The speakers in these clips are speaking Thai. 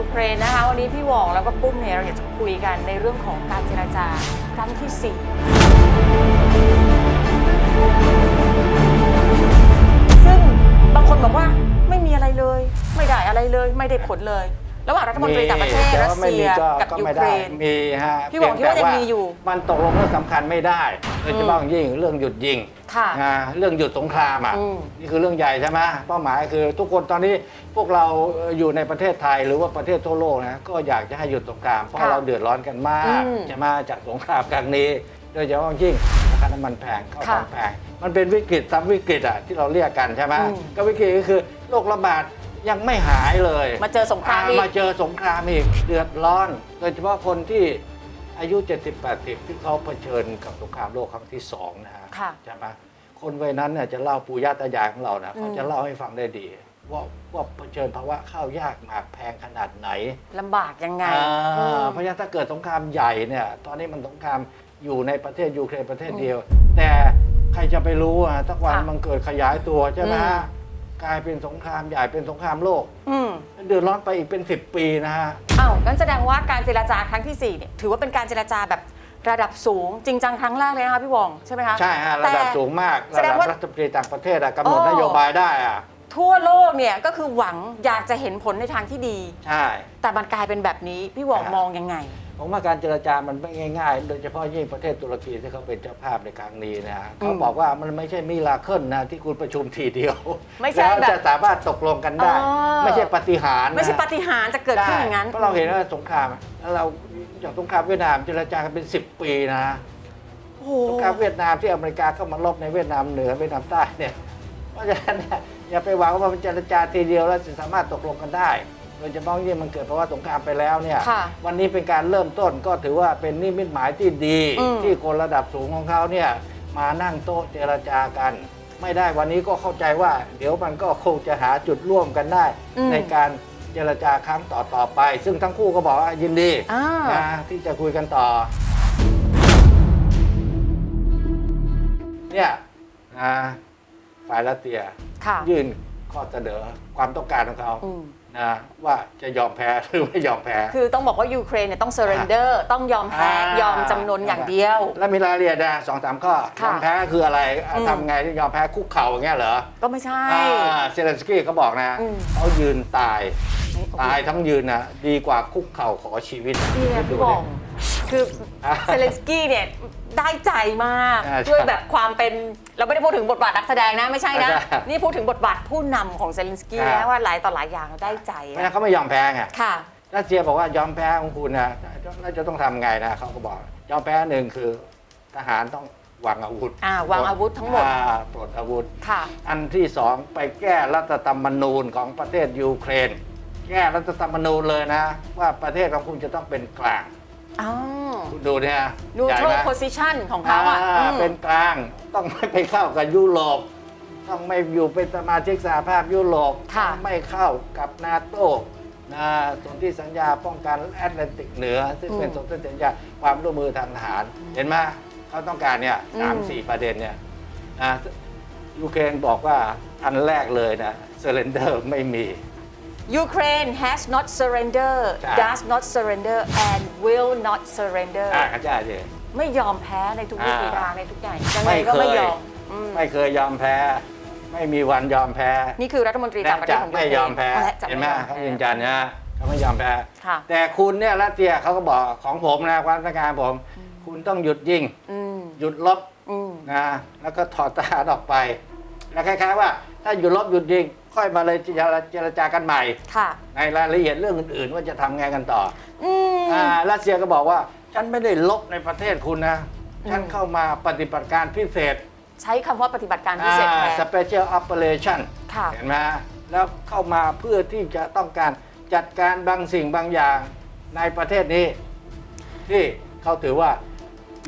ยูเครนนะคะ วันนี้พี่หว่องแล้วก็ปุ้มเนี่ยเราอยากจะคุยกันในเรื่องของการเจรจาครั้งที่ 4 ซึ่งบางคนบอกว่าไม่มีอะไรเลย ไม่ได้อะไรเลย ไม่ได้ผลเลย ระหว่างรัฐมนตรีต่างประเทศแต่รัสว่าไม่เซีมียก็กับก็ยูไม่เครได้นมีฮะพี่หวังคิดว่าเพียังแต่มีอยู่ มันตกลงเรื่องสำคัญไม่ได้โดยเฉพาะอย่างยิ่งเรื่องหยุดยิงค่ะอ่าเรื่องหยุดสงครามอะอืมนี่คือเรื่องใหญ่ใช่ไหมเป้าหมายคือทุกคนตอนนี้พวกเราอยู่ในประเทศไทยหรือว่าประเทศทั่วโลกนะก็อยากจะให้หยุดสงครามเพราะค่ะเราเดือดร้อนกันมากอืมจะมาจากสงครามครั้งนี้ โดยเฉพาะอย่างยิ่งราคาน้ำมันแพงข้าวของแพงมันเป็นวิกฤตซ้ำวิกฤตอะที่เราเรียกกันใช่ไหมอืมก็วิกฤตก็คือโรคระบาด ยังไม่หายเลยมาเจอสงครามอีก มาเจอสงครามอีกเดือดร้อน โดยเฉพาะคนที่อายุ 70-80 ที่เขาเผชิญกับสงครามโลกครั้งที่สองนะฮะค่ะใช่ไหมคนวัยนั้นเนี่ยจะเล่าปู่ย่าตายายของเรานะอืมเขาจะเล่าให้ฟังได้ดี ว่าว่าเผชิญภาวะข้าวยากหมากแพงขนาดไหนลำบากยังไงอ่าอืม เพราะฉะนั้นถ้าเกิดสงครามใหญ่เนี่ย ตอนนี้มันสงครามอยู่ในประเทศยูเครนประเทศเดียว แต่ใครจะไปรู้อะสักวันค่ะมันเกิดขยายตัวใช่ไหมอืม กลายเป็นสงครามใหญ่เป็นสงครามโลก อืมเดือดร้อนไปอีกเป็น10ปีนะฮะ อ้าวงั้นแสดงว่าการเจรจาครั้งที่4เนี่ยถือว่าเป็นการเจรจาแบบระดับสูง จริงจังครั้งแรกเลยนะคะพี่หวองใช่ไหมคะใช่ฮะระดับแต่ สูงมาก แสระดดังบว่ารัฐมนตรีต่างประเทศอะกำหนดโอ้นโยบายได้อะทั่วโลกเนี่ยก็คือหวังอยากจะเห็นผลในทางที่ดี ใช่ แต่มันกลายเป็นแบบนี้พี่หวองครับ มองยังไง ผมว่าการเจรจามันไม่ง่าย ๆ โดยเฉพาะยิ่งประเทศตุรกีที่เขาเป็นเจ้าภาพในครั้งนี้นะฮะอืมเขาบอกว่ามันไม่ใช่มิราเคิลนะที่คุณประชุมทีเดียวไม่ใช่แล้วแบบจะสามารถตกลงกันได้อ๋อไม่ใช่ปาฏิหารย์นะไม่ใช่ปาฏิหาริย์จะเกิดขึ้นอย่างนั้น ใช่เพราะเราเห็นว่าสงครามอะแล้วเราอย่างสงครามเวียดนามเจรจากันเป็น 10 ปีนะโอ้โห สงครามเวียดนามที่อเมริกาเข้ามาลบในเวียดนามเหนือเวียดนามใต้เนี่ยเพราะฉะนั้นเนี่ยอย่าไปหวังว่ามันเจรจาทีเดียวแล้วจะสามารถตกลงกันได้ โดยเฉพาะยิ่งมันเกิดภาวะสงครามไปแล้วเนี่ย ค่ะวันนี้เป็นการเริ่มต้นก็ถือว่าเป็นนิมิตหมายที่ดี อืม ที่คนระดับสูงของเขาเนี่ยมานั่งโต๊ะเจรจากัน ไม่ได้วันนี้ก็เข้าใจว่า เดี๋ยวมันก็คงจะหาจุดร่วมกันได้ในการเจรจาครั้งต่อต่อๆไป ซึ่งทั้งคู่ก็บอกว่ายินดีอ่า นะที่จะคุยกันต่อ เนี่ยนะฝ่ายรัสเซีย ค่ะยื่นข้อเสนอความต้องการของเขา อืม นะว่าจะยอมแพ้หรือไม่ยอมแพ้ คือต้องบอกว่ายูเครนเนี่ยต้อง surrender ต้องยอมแพ้ อ่ายอมจำนนอย่างเดียว แล้วมีรายละเอียดนะสองสามข้อค่ะยอมแพ้คืออะไรอะอืม ทำไงที่ยอมแพ้คุกเข่าอย่างเงี้ยเหรอก็ไม่ใช่ อ่าเซเลนสกี้เขาบอกนะอืม เขายืนตายนี่โอ้โหตายทั้งยืนนะดีกว่าคุกเข่าขอชีวิตนี่ไงคิดดูพี่บดิอง คืออ่าเซเลนสกี้เนี่ยได้ใจมากอ่าใช่ด้วยแบบความเป็นเราไม่ได้พูดถึงบทบาทนักแสดงนะไม่ใช่นะ ใช่นี่พูดถึงบทบาทผู้นำของเซเลนสกี้ครันะบว่าหลายต่อหลายอย่างได้ใจเพราะฉะนั้นเขาไม่ยอมแพ้ไงค่ะ รัสเซียบอกว่ายอมแพ้ของคุณนะแล้วจะต้องทำไงนะเขาก็บอก ยอมแพ้หนึ่งคือทหารต้องวางอาวุธอ่าวางอาวุธทั้งหมด อ่าปลดอาวุธ ค่ะ อันที่สองไปแก้รัฐธรรมนูญของประเทศยูเครน แก้รัฐธรรมนูญเลยนะ ว่าประเทศของคุณจะต้องเป็นกลาง อ๋อคุณดูเนี่ยดูใหญ่โทรไหมโพซิชันของเขาอะอ่าอืมเป็นกลางต้องไม่ไปเข้ากับยุโรปต้องไม่อยู่เป็นสมาชิกสหภาพยุโรปค่ะ ต้องไม่เข้ากับนาโตนะสนธิสัญญาป้องกันแอตแลนติกเหนือ ซึ่งเป็นสนธิสัญญาความร่วมมือทางทหาร เห็นไหมเขาต้องการเนี่ยสามสี่ประเด็นเนี่ยนะยูเครนบอกว่าอันแรกเลยนะเซเลนเดอร์ไม่มี Ukraine has not surrender ใช่ does not surrender and will not surrender อ่าเข้าใจดิไม่ยอมแพ้ในทุกวิถีอ่าทางในทุกอย่างยังไงไม่ก็เคไม่ยยอมอืมไม่เคยยอมแพ้ ไม่มีวันยอมแพ้นี่คือรัฐมนตรีและต่างประเทจะศของไม่ยอมแพ้ และจะเห็นไหมไม่ยอมเขาแพ้ ยืนยันนะเขาไม่ยอมแพ้ ค่ะ แต่คุณเนี่ยรัสเซียเขาก็บอกของผมนะความต้องการผม คุณต้องหยุดยิง อืมหยุดลบอืมนะแล้วก็ถอดทหารออกไป แล้วคล้ายๆว่า ถ้าหยุดลบหยุดยิง ค่อยมาเลยเจรจากันใหม่ค่ะ ในรายละเอียดเรื่องอื่นๆ ว่าจะทำไงกันต่ออืมอ่ารัสเซียก็บอกว่า ฉันไม่ได้ลบในประเทศคุณนะ ฉันอืมเข้ามาปฏิบัติการพิเศษใช้คำว่าปฏิบัติการพิเศษแทน สเปเชียลอ p เปอเรชั่นค่ะ เห็นไหมแล้วเข้ามาเพื่อที่จะต้องการจัดการบางสิ่งบางอย่างในประเทศนี้ ที่เขาถือว่า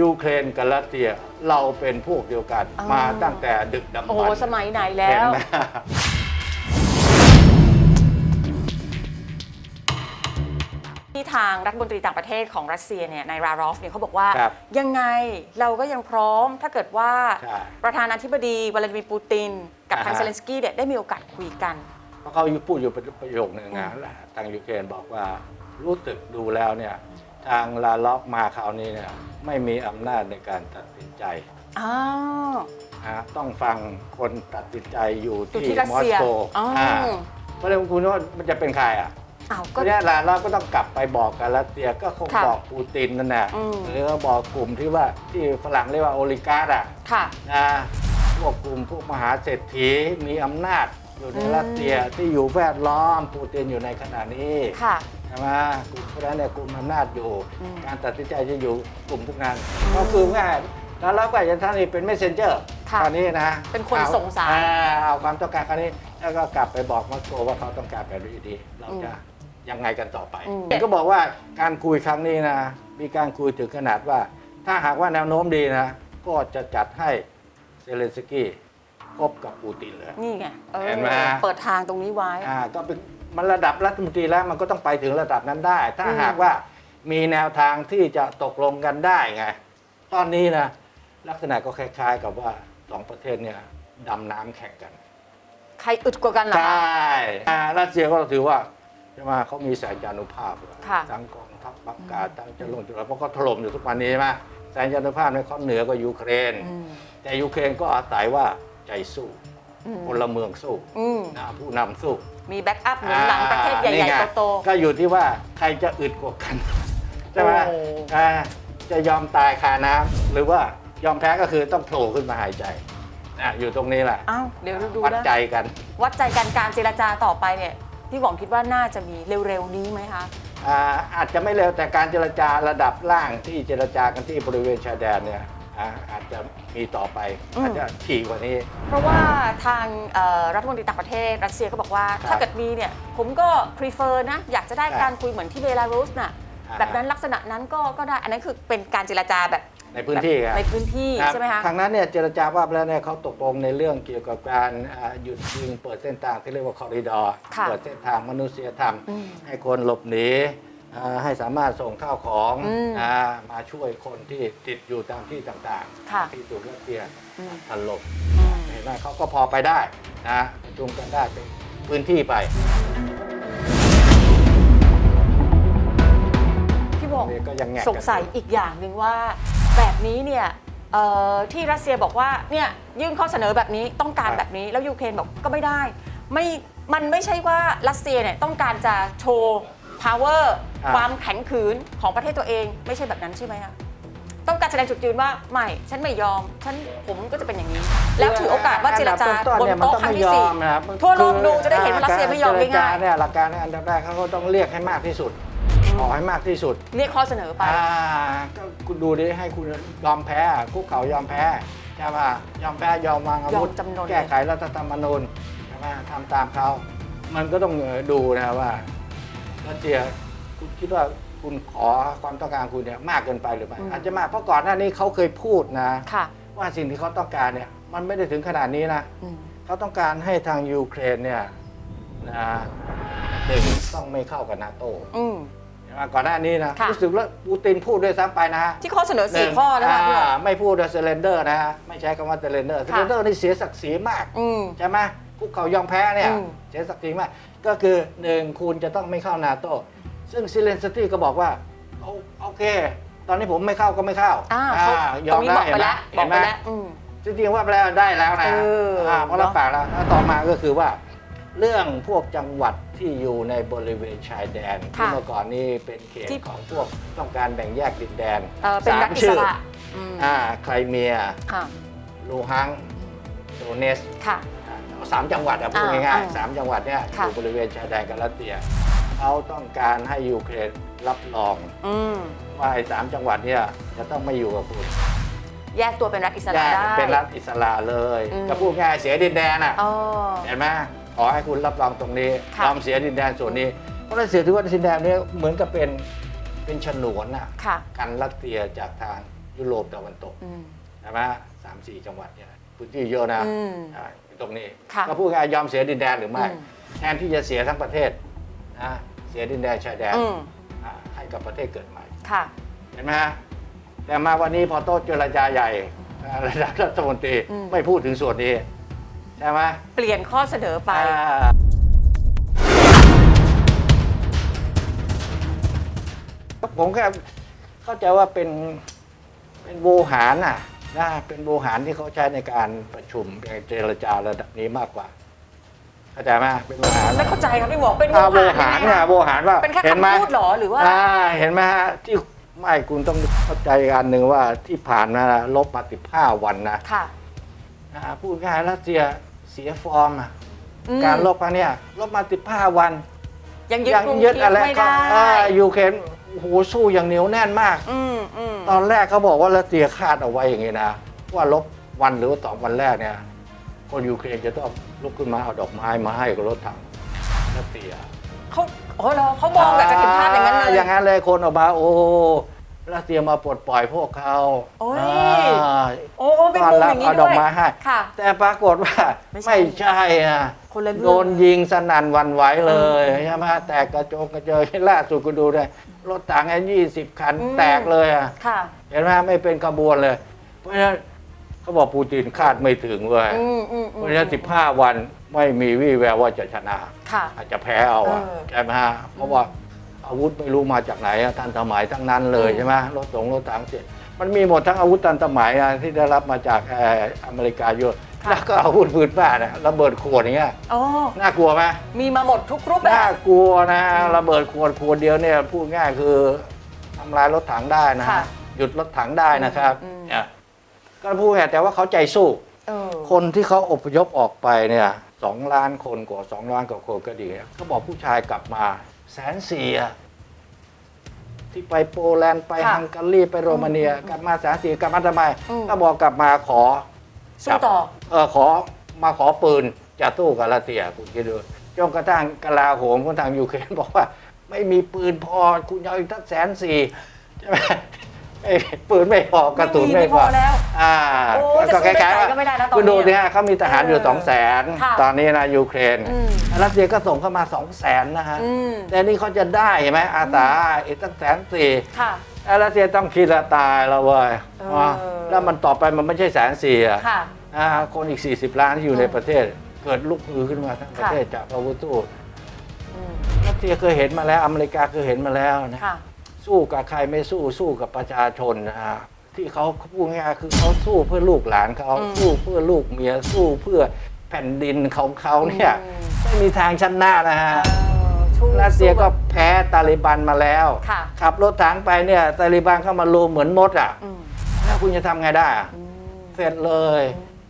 ยูเครนกับรัสเซียเราเป็นพวกเดียวกันอ๋อมาตั้งแต่ดึกดำบรรพ์โอ้โหสมัยไหนแล้เห็นว ไหม ที่ทางรัฐมนตรีต่างประเทศของรัสเซียเนี่ยนายรารอฟเนี่ยเขาบอกว่า ครับยังไงเราก็ยังพร้อมถ้าเกิดว่าใช่ประธานาธิบดีวลาดิมีร์ปูติน กับทางอ่าฮะ เซเลนสกี้เนี่ยได้มีโอกาสคุยกัน เพราะเขาพูดอยู่ประโยคหนึ่งนะทางยูเครนบอกว่ารู้สึกดูแล้วเนี่ยทางลาล็อกมาคราวนี้เนี่ยไม่มีอำนาจในการตัดสินใจอ้าว นะต้องฟังคนตัดสินใจอยู่อยู่ที่ที่รัสมอสเซียโกอ๋ออ่าเพราะฉะนั้นคุณว่ามันจะเป็นใครอะ อ้าวเพก็ราะฉะนั้นลาล็อกก็ต้องกลับไปบอกกับรัสเซียก็คงค่ะบอกปูตินนั่นแหละอืม หรือว่าบอกกลุ่มที่ว่าที่ฝรั่งเรียกว่าโอลิการ์อะค่ะ นะพวกกลุ่มพวกมหาเศรษฐีมีอำนาจอยู่ในอืม รัสเซียที่อยู่แวดล้อมปูตินอยู่ในขณะนี้ค่ะ ใช่ไหมกลุ่มพวกนั้นเนี่ยกลุ่มอำนาจอยู่ อืมการตัดสินใจจะอยู่กลุ่มพวกนั้นก็คือง่ายแล้วเราก็อาจจะท่านนี้เป็น messenger ค่ะคราวนี้นะเป็นคนอส่งสารอ่เอาความต้องการคราวนี้แล้วก็กลับไปบอกมอสโกว่าเขาต้องการแบบนี้ดีเราจะ ยังไงกันต่อไปอืมก็บอกว่าการคุยครั้งนี้นะ มีการคุยถึงขนาดว่า ถ้าหากว่าแนวโน้มดีนะ ก็จะจัดให้เซเลนสกี้พบกับปูตินเลยนี่ไงออเห็นไหมเปิดทางตรงนี้ไว้อ่าก็เป็นมันระดับรัฐมนตรีแล้วมันก็ต้องไปถึงระดับนั้นได้ ถ้าอืมหากว่ามีแนวทางที่จะตกลงกันได้ไง ตอนนี้นะลักษณะก็คล้ายๆกับว่าสองประเทศเนี่ยดำน้ำแข่งกัน ใครอึดกว่ากันเหรอใชคะ่อ่ารัสเซียก็ถือว่าใช่ไหมเขามีแสนยานุภาพค่ะทั้งกองทัพอากาศทั้งจะลงจุดเพราะเขาถล่มอยู่ทุกวันนี้ใช่ไหมแสนยานุภาพเนี่ยเขาเหนือกว่ายูเครนอืมแต่ยูเครนก็อาศัยว่าใจสู้อืมพลเมืองสู้อืมนะผู้นำสู้ มีแบ็กอัพหนุนหลังประเทศใหนี่ญ่ไงๆโตก็อยู่ที่ว่าใครจะอึดกว่ากันใช่ไหมโอ้อ่าจะยอมตายคาน้ำหรือว่ายอมแพ้ก็คือต้องโผล่ขึ้นมาหายใจอะอยู่ตรงนี้แหละๆอ้าวเดี๋ยวดูวัดนะใจกัน วัดใจกันการเจรจาต่อไปเนี่ย พี่หวังคิดว่าน่าจะมีเร็วๆนี้ไหมคะ อ่าอาจจะไม่เร็วแต่การเจรจาระดับล่างที่เจรจากันที่บริเวณชายแดนเนี่ยอ่าอาจจะมีต่อไปอืม อาจจะถี่กว่านี้ เพราะว่าทางเอ่อรัฐมนตรีต่างประเทศรัสเซียก็บอกว่า ครับถ้าเกิดมีเนี่ย ผมก็ prefer นะ อยากจะได้ครับการคุยเหมือนที่เบลารุสน่ะ อ่าแบบนั้นลักษณะนั้นก็ก็ได้ อันนั้นคือเป็นการเจรจาแบบ ในพื้นที่ครับ ในพื้นที่ครับใช่ไหมคะทางนั้นเนี่ยเจรจาว่าไปแล้วเนี่ยเขาตกลงในเรื่องเกี่ยวกับการอ่าหยุดยิงเปิดเส้นทางที่เรียกว่าคอริดอร์ค่ะเปิดเส้นทางมนุษยธรรม อืมให้คนหลบหนีอ่าให้สามารถส่งข้าวของอืมอ่ามาช่วยคนที่ติดอยู่ตามที่ต่างค่ะ ๆ ที่ถูกรัสเซียอืมถล่มอืม เห็นไหมเขาก็พอไปได้นะประชุมกันได้เป็นพื้นที่ไป พี่บอกนี่ก็ยังแงะกันสงสัยอีกอย่างหนึ่งว่า แบบนี้เนี่ยเอ่อที่รัสเซียบอกว่าเนี่ยยื่นข้อเสนอแบบนี้ต้องการแบบนี้แล้วยูเครนบอกก็ไม่ได้ ไม่มันไม่ใช่ว่ารัสเซียเนี่ยต้องการจะโชว์ power ความแข็งขืนของประเทศตัวเองไม่ใช่แบบนั้นใช่ไหมคะต้องการแสดงจุดยืนว่าไม่ฉันไม่ยอมฉันผมก็จะเป็นอย่างนี้ แล้วถือโอกาสว่าเจรจาอันดับนเนี่ยมันโต๊ะต้องครั้งไม่ที่ยอสี่มนะครับทั่วโลกคือดูจะได้เห็นว่ารัสเซียไม่ยอมกรเจรจง่ายๆ เนี่ยหลักการเนี่ยอันดับแรกเขาก็ต้องเรียกให้มากที่สุด ขอให้มากที่สุดเรียกข้อเสนอไป อ่าก็คุณดูดิให้คุณยอมแพ้คุกเขายอมแพ้ใช่ป่ะยอมแพ้ยอมวางอาวุธยอมจำนน แก้ไขรัฐธรรมนูญใช่ไหมทำตามเขา มันก็ต้องดูนะว่ารัสเซียคุณคิดว่าคุณขอความต้องการคุณเนี่ยมากเกินไปหรือไม่อืมอาจจะมากเพราะก่อนหน้านี้เขาเคยพูดนะ ค่ะว่าสิ่งที่เขาต้องการเนี่ย มันไม่ได้ถึงขนาดนี้นะ อืมเขาต้องการให้ทางยูเครนเนี่ยนะหนึ่งต้องไม่เข้ากับนาโต้อืมใช่ไหม ก่อนหน้านี้นะค่ะ รู้สึกว่าปูตินพูดด้วยซ้ำไปนะฮะที่ข้อเสนอหสี่นึ่งข้อนะคะพี่หมอาไม่พูดเซเลนเดอร์นะฮะไม่ใช้คำว่าเซเลนเดอร์เซเลนเดอร์นี่เสียศักดิ์ศรีมาก อืม ใช่ไหมคุกเขายอมแพ้เนี่ยอืม เสียศักดิ์ศรีมาก ก็คือหนึ่งคุณจะต้องไม่เข้านาโต้ซึ่งซิเลนสตี้ก็บอกว่าเอาโอเค ตอนนี้ผมไม่เข้าก็ไม่เข้าอ่าอ่าเขายตรอมงนี้ได้บอกไปแล้วบเห็อกนไปไหมแล้วอืม จริงๆว่าแล้วได้แล้วนะเอออ่าเพราะรับเนอะ ปากแล้วแล้วต่อมาก็คือว่า เรื่องพวกจังหวัดที่อยู่ในบริเวณชายแดนที่ค่ะเมื่อก่อนนี้เป็นเขตที่ของพวกต้องการแบ่งแยกดินแดนเออเป็นรัฐสามอิชื่สอระอืมอ่าไครเมียค่ะลูฮังโดเนสค่ะอ่าเอาสามจังหวัดอะพูดอ่าง่ายอ่าๆสามจังหวัดเนี่ยอค่ะยู่บริเวณชายแดนกับรัสเซียเขาต้องการให้ยูเครนรับรองอืมว่าไอ้สามจังหวัดเนี่ยจะต้องไม่อยู่กับคุณแยกตัวเป็นรัฐอิสแยระกได้เป็นรัฐอิสระเลยอืมก็พูดง่ายๆเสียดินแดนอะอ๋อเห็นไหมข อให้คุณรับรองตรงนี้ค่ะ ยอมเสียดินแดนส่วนนี้ เพราะฉะนั้นเสียถือว่าดินแดนนี้เหมือนกับเป็นเป็นฉนวนน่ะค่ะกันรัสเซียจากทางยุโรปตะวันตกอืม ใช่ไหมสามสี่จังหวัดเนี่ยพื้นที่เยอะนะอืมอ่าตรงนี้ค่ะก็พูดง่ายๆยอมเสียดินแดนหรือไม่ อืม แทนที่จะเสียทั้งประเทศนะเสียดินแดนชายแดนอืมอ่าให้กับประเทศเกิดใหม่ ค่ะ เห็นไหมฮะแต่มาวันนี้พอโต๊ะเจรจาใหญ่อ่าระดับรัฐมนตรีอืม ไม่พูดถึงส่วนนี้ ใช่ไหมเปลี่ยนข้อเสนอไป อ่ผมก็เข้าใจว่าเป็นเป็นโวหารน่ะนะเป็นโวหารที่เขาใช้ในการประชุมในเจรจาระดับนี้มากกว่าเข้าใจไหมเป็นโวหารไม่เข้าใจครับพี่หมอเป็นโวหารเนี่ยโวหารว่าเป็นแค่คำพูดหรอหรือว่า อ่าเห็นไหมฮะที่ไม่คุณต้องเข้าใจกันหนึ่งว่าที่ผ่านมาลบมาสิบห้าวันนะค่ะพูดง่ายรัสเซีย สียฟอร์มอะอืมการลบครั้งเนี้ยลบมาสิบห้าวันยังยึดยังกรุงยึดเคียอะไรวไม่ก็ได้อ่ายูเครนโอ้โหสู้อย่างเหนียวแน่นมาก อืมอืมตอนแรกเขาบอกว่ารัสเซียคาดเอาไว้อย่างนี้นะ ว่าลบวันหรือว่าสองวันแรกเนี่ย คนยูเครนจะต้องลุกขึ้นมาเอาดอกไม้มาให้กับรถถังรัสเซียเขาโอ้เหรอเขามองแบบจะเห็นภาพอย่างนั้นเลย อย่างนั้นเลยคนออกมาโอ้ รัสเซียมาปลดปล่อยพวกเขาโอ้ย อ่าโอ้โอ้เป็นต้อนมุมรัอย่างนี้เอาดด้อวกยไม้ให้ ค่ะ แต่ปรากฏว่าไม่ใช่ ไม่ใช่อะ คนละเรื่องโดนยิงสนั่นหวันไหวเลยใช่ไหมแตกกระโจงกระเจยล่าสุดก็ดูได้รถถังแค่ยี่สิบคันอืม แตกเลยอะ ค่ะ เห็นไหมไม่เป็นขบวนเลย เพราะฉะนั้นเขาบอกปูตินคาดไม่ถึงเว้ยอืมอืมเพอืมราะฉะนั้นสิบห้าวันไม่มีวี่แววว่าจะชนะ ค่ะ อาจจะแพ้เอาอะเออ ใช่ไหมฮะเพราะว่า อาวุธไม่รู้มาจากไหนอะทันสมัยทั้งนั้นเลยอืมใช่ไหมรถสงรถถังเสร็จมันมีหมดทั้งอาวุธทันสมัยอะที่ได้รับมาจากเอ่ออเมริกาเยอะแล้วก็อาวุธปืนบ้านอะระเบิดขวดอย่างเงี้ยอ๋อน่ากลัวไหมมีมาหมดทุกรูปแบน่าบ กลัวนะระเบิดขวดขวดเดียวเนี่ยพูดง่ายคือทำลายรถถังได้นะค่ะฮะหยุดรถถังได้นะครับอืม เนี่ยก็พูดง่ายแต่ว่าเขาใจสู้ เออคนที่เขาอพยพออกไปเนี่ยสองล้านคนกว่าสองล้านกว่าคนก็ดีเขาบอกผู้ชายกลับมา แสนสี่อะที่ไปโปแลนด์ไปค่ะฮังการีไปโรมาเนีย กลับมาแสนสี่กลับมาทำไมอืม ก็บอกกลับมาขอ สู้ต่อ เออขอมาขอปืนจะสู้กับรัสเซียคุณคิดดูจนกระทั่งกลาโหมของทางยูเครนบอกว่า ไม่มีปืนพอคุณเอาอีกตั้งแสนสี่ใช่ไหม เอ้ยปืนไม่พอกระสุนไม่มีไม่พอไม่พอแล้วอ่าโอ้จะสู้ไปไกลก็ไม่ได้นะตอนนี้คุณดูเนี่ยเขามีทหารอยู่เออสองแสนค่ะตอนนี้นะยูเครนอืมรัสเซียก็ส่งเข้ามาสองแสนนะฮะอืม แต่นี่เขาจะได้เห็นไหมอาสาอีกตั้งแสนสี่ ค่ะรัสเซียต้องคิดละตายแล้วเว้ยเออแล้วมันต่อไปมันไม่ใช่แสนสี่อะค่ะ อ่าคนอีก 40 ล้านที่อยู่ในอืมประเทศ เกิดลุกฮือขึ้นมาทั้งประเทศจากอาวุธสู้อืมรัสเซียเคยเห็นมาแล้วอเมริกาเคยเห็นมาแล้วนะค่ะ สู้กับใครไม่สู้สู้กับประชาชนนะฮะที่เขาพูดง่ายๆคือเขาสู้เพื่อลูกหลานเขาอืม สู้เพื่อลูกเมียสู้เพื่อแผ่นดินของเขาเนี่ยอืมไม่มีทางชนะนะฮะเออสู้รัสเซียก็สู้แบบแพ้ตาลิบันมาแล้วค่ะ ขับรถถังไปเนี่ยตาลิบันเข้ามาลุมเหมือนมดอะอืมแล้วคุณจะทำไงได้อะ อืม เสร็จเลย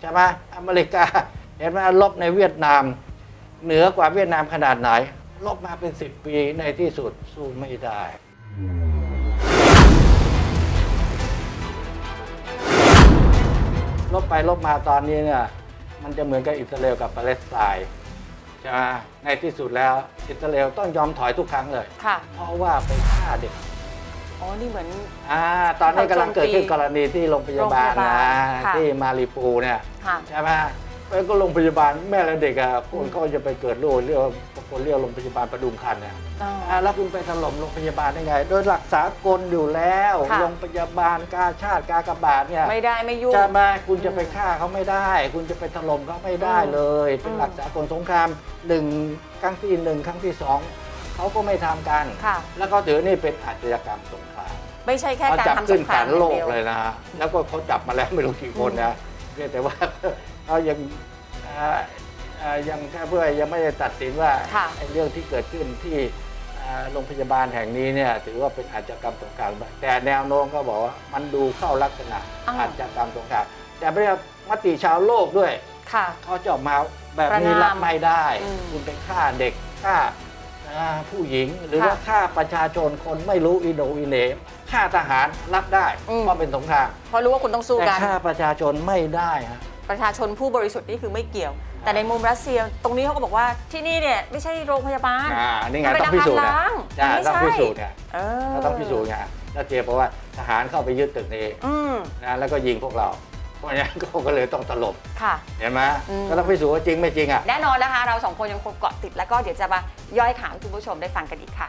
ใช่ไหมอเมริกา เห็นไหมลบในเวียดนาม เหนือกว่าเวียดนามขนาดไหนลบมาเป็นสิบปีในที่สุดสู้ไม่ได้ ลบไปลบมาตอนนี้เนี่ยมันจะเหมือนกับอิสราเอลกับปาเลสไตน์ใช่ไหมในที่สุดแล้วอิสราเอลต้องยอมถอยทุกครั้งเลย ค่ะ เพราะว่าไปฆ่าเด็กอ๋อ นี่เหมือน อ่าตอนนี้กำลังเกิดขึ้นกรณีที่โรงพยาบาลโรงพยานะบาลค่ะ ที่มาริปูเนี่ยค่ะ ใช่ไหมแล้วก็โรงพยาบาลแม่และเด็กอะคนเขาจะไปเกิดโรคเรียกว่า คนเรียกโรงพยาบาลประดุมคันเนี่ยอ๋ออ่าแล้วคุณไปถล่มโรงพยาบาลได้ไง โดยหลักสากลอยู่แล้วค่ะ โรงพยาบาลกาชาติกากบาทเนี่ย ไม่ได้ไม่ยุ่งใช่ไหมคุณจะไปฆ่าเขาไม่ได้ คุณจะไปถล่มเขาไม่ได้เลย เป็นหลักสากลสงครามหนึ่งครั้งที่หนึ่งครั้งที่สองเขาก็ไม่ทำกัน ค่ะ แล้วก็ถือนี่เป็นอาชญากรรมสงครามไม่ใช่แค่เขาการจับทำสขึ้นงคราศามลโลกอางดีวเลยนะฮะแล้วก็เขาจับมาแล้วไม่รู้กี่คนนะเพียงแต่ว่า เขายังอ่า อ่ายังแค่เพื่อยังไม่ได้ตัดสินว่าค่ะ ไอ้เรื่องที่เกิดขึ้นที่อ่าโรงพยาบาลแห่งนี้เนี่ยถือว่าเป็นอาชญากรรมสงครามแต่แนวโน้มก็บอกว่ามันดูเข้าลักษณะอ้าวอาชญากรรมสงครามแต่ไม่ใช่มติชาวโลกด้วย ค่ะ เขาจะออกมาแบบประนี้นามรับไม่ได้ อืมคุณไปฆ่าเด็กฆ่าอ่าผู้หญิง หรือค่ะว่าฆ่าประชาชนคนไม่รู้อีโหนอีเหนฆ่าทหารรับได้อืม เพราะเป็นสงครามเพราะรู้ว่าคุณต้องสู้แต่กัน ฆ่าประชาชนไม่ได้ฮะประชาชนผู้บริสุทธิ์นี่คือไม่เกี่ยว แต่ในมุมรัสเซียตรงนี้เขาก็บอกว่าที่นี่เนี่ยไม่ใช่โรงพยาบาลอ่านี่ไงมันเป็นต้องพิสูจน์อานะคารล้างอ่าไม่ใช่ต้องพิสูจน์ไงเออเราต้องพิสูจน์ไงแล้วเจียบอกว่าทหารเข้าไปยึดตึกนี้อืมนะแล้วก็ยิงพวกเรา เพราะฉะนั้นก็เลยต้องตลบค่ะ เห็นไหมอืม ก็ต้องพิสูจน์ว่าจริงไม่จริงอะ แน่นอนนะคะ เราสองคนยังคงเกาะติดแล้วก็เดี๋ยวจะมาย่อยข่าวให้คุณผู้ชมได้ฟังกันอีกค่ะ